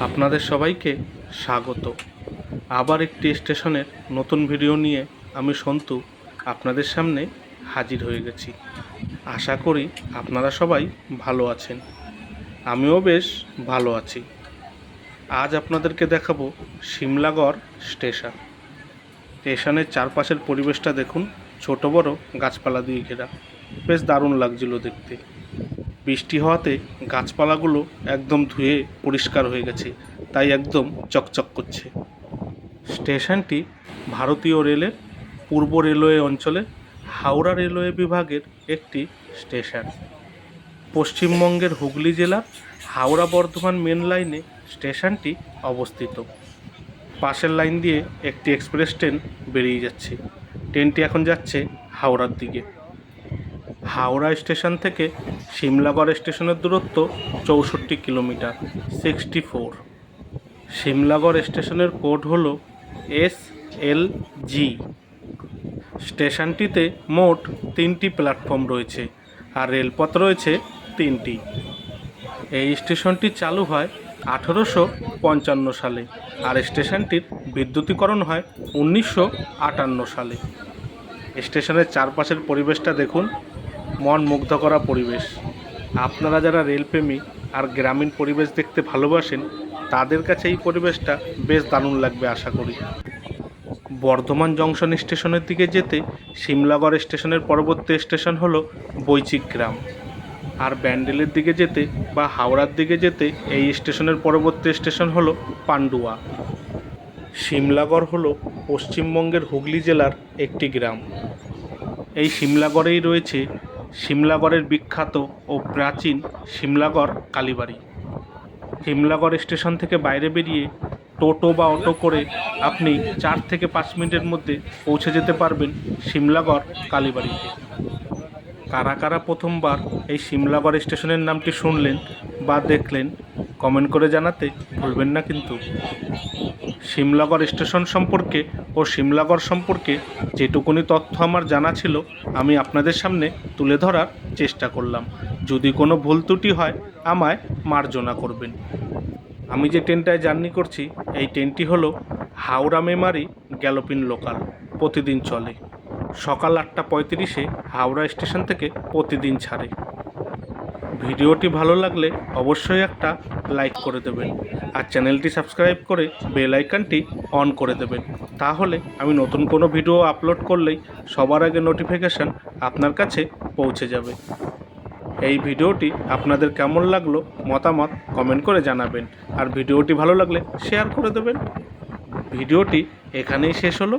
আপনাদের সবাইকে স্বাগত। আবার একটি স্টেশনের নতুন ভিডিও নিয়ে আমি সন্তু আপনাদের সামনে হাজির হয়ে গেছি। আশা করি আপনারা সবাই ভালো আছেন। আমিও বেশ ভালো আছি। আজ আপনাদেরকে দেখাবো সিমলাগড় স্টেশন। স্টেশনের চারপাশের পরিবেশটা দেখুন, ছোট বড় গাছপালা দিয়ে ঘেরা। বেশ দারুণ লাগছিল দেখতে। বৃষ্টি হওয়াতে গাছপালাগুলো একদম ধুয়ে পরিষ্কার হয়ে গেছে, তাই একদম চকচক করছে। স্টেশনটি ভারতীয় রেলের পূর্ব রেলওয়ে অঞ্চলে হাওড়া রেলওয়ে বিভাগের একটি স্টেশন। পশ্চিমবঙ্গের হুগলি জেলার হাওড়া বর্ধমান মেন লাইনে স্টেশনটি অবস্থিত। পাশের লাইন দিয়ে একটি এক্সপ্রেস ট্রেন বেরিয়ে যাচ্ছে। ট্রেনটি এখন যাচ্ছে হাওড়ার দিকে। হাওড়া স্টেশন থেকে সিমলাগড় স্টেশনের দূরত্ব চৌষট্টি কিলোমিটার সিক্সটি ফোর সিমলাগড় স্টেশনের কোড হল এস এল জি স্টেশনটিতে মোট তিনটি প্ল্যাটফর্ম রয়েছে আর রেলপথ রয়েছে তিনটি। এই স্টেশনটি চালু হয় আঠেরোশো পঞ্চান্ন সালে আর স্টেশনটির বিদ্যুতীকরণ হয় উনিশশো আটান্ন সালে। স্টেশনের চারপাশের পরিবেশটা দেখুন। মন মুগ্ধ করা পরিবেশ। আপনারা যারা রেলপ্রেমী আর গ্রামীণ পরিবেশ দেখতে ভালোবাসেন, তাদের কাছে এই পরিবেশটা বেশ দারুণ লাগবে আশা করি। বর্ধমান জংশন স্টেশনের দিকে যেতে সিমলাগড় স্টেশনের পরবর্তী স্টেশন হলো বৈচিক গ্রাম। আর ব্যান্ডেলের দিকে যেতে বা হাওড়ার দিকে যেতে এই স্টেশনের পরবর্তী স্টেশন হলো পান্ডুয়া। সিমলাগড় হলো পশ্চিমবঙ্গের হুগলি জেলার একটি গ্রাম। এই সিমলাগড়েই রয়েছে সিমলাগড়ের বিখ্যাত ও প্রাচীন সিমলাগড় কালীবাড়ি। সিমলাগড় স্টেশন থেকে বাইরে বেরিয়ে টোটো বা অটো করে আপনি চার থেকে পাঁচ মিনিটের মধ্যে পৌঁছে যেতে পারবেন সিমলাগড় কালীবাড়িতে। কারা কারা প্রথমবার এই সিমলাগড় স্টেশনের নামটি শুনলেন বা দেখলেন কমেন্ট করে জানাতে ভুলবেন না কিন্তু। সিমলাগড় স্টেশন সম্পর্কে ও সিমলাগড় সম্পর্কে যেটুকুনি তথ্য আমার জানা ছিল, আমি আপনাদের সামনে তুলে ধরার চেষ্টা করলাম। যদি কোনো ভুল ত্রুটি হয়, আমায় মার্জনা করবেন। আমি যে ট্রেনটায় জার্নি করছি, এই ট্রেনটি হলো হাওড়া মেমারি গ্যালোপিন লোকাল। প্রতিদিন চলে। সকাল আটটা পঁয়ত্রিশে হাওড়া স্টেশন থেকে প্রতিদিন ছাড়ে। ভিডিওটি ভালো লাগলে অবশ্যই একটা লাইক করে দেবেন আর চ্যানেলটি সাবস্ক্রাইব করে বেল আইকনটি অন করে দেবেন। তাহলে আমি নতুন কোনো ভিডিও আপলোড করলেই সবার আগে নোটিফিকেশান আপনার কাছে পৌঁছে যাবে। এই ভিডিওটি আপনাদের কেমন লাগল মতামত কমেন্ট করে জানাবেন আর ভিডিওটি ভালো লাগলে শেয়ার করে দেবেন। ভিডিওটি এখানেই শেষ হলো।